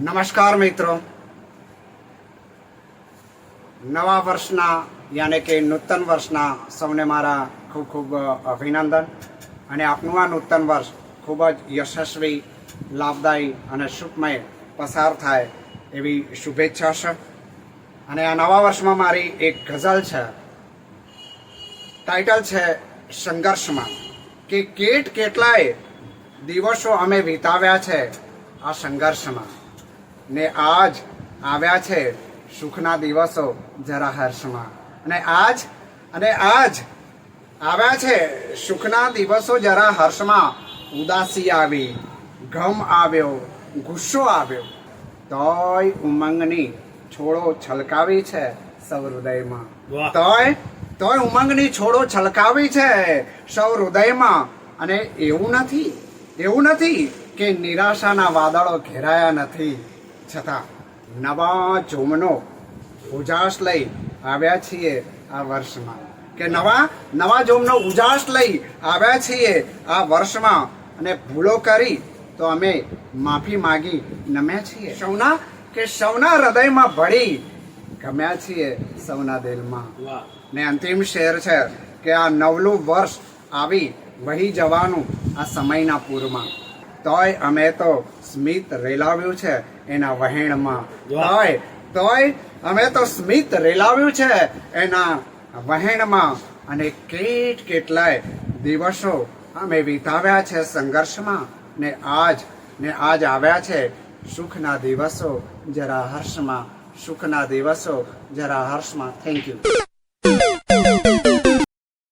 નમસ્કાર મિત્રો. નવા વર્ષના યાને કે નૂતન વર્ષના સૌને મારા ખૂબ ખૂબ અભિનંદન અને આપનું આ નૂતન વર્ષ ખૂબ જ યશસ્વી, લાભદાયી અને સુખમય પસાર થાય એવી શુભેચ્છા છે. અને આ નવા વર્ષમાં મારી એક ગઝલ છે. ટાઇટલ છે સંઘર્ષમાં. કે કેટ કેટલાય દિવસો અમે વિતાવ્યા છે આ સંઘર્ષમાં. ને આજ આવ્યા છે સુખના દિવસો જરા હર્ષમાં. અને આજ અને આજ આવ્યા છે સુખના દિવસો જરા હર્ષમાં. ઉદાસી આવી ગમ આવ્યો ગુસ્સો આવ્યો. તોય ઉમંગની છોડો છલકાવી છે સૌ હૃદયમાં. તોય તોય ઉમંગની છોડો છલકાવી છે સૌ હૃદયમાં. અને એવું નથી એવું નથી કે નિરાશાના વાદળો ઘેરાયા નથી. છતાં નવા જોમનો ઉજાસ લઈ આવ્યા છીએ આ વર્ષમાં. કે નવા નવા જોમનો ઉજાસ લઈ આવ્યા છીએ આ વર્ષમાં. અને ભૂલો કરી તો અમે માફી માગી નમ્યા છીએ. સૌના, કે સૌના હૃદયમાં ભળી ગમ્યા છીએ સૌના દિલમાં. ને અંતિમ શેર છે કે આ નવલું વર્ષ આવી વહી જવાનું આ સમયના પૂરમાં. તોય અમે તો સ્મિત રેલાવ્યું છે એના વહેણમાં. વાહ. તોય તોય અમે તો સ્મિત રેલાવ્યું છે એના વહેણમાં. અને કેટ કેટલાય દિવસો અમે વિતાવ્યા છે સંઘર્ષમાં. ને આજ ને આજ આવ્યા છે સુખના દિવસો જરા હર્ષમાં. સુખના દિવસો જરા હર્ષમાં થેન્ક યુ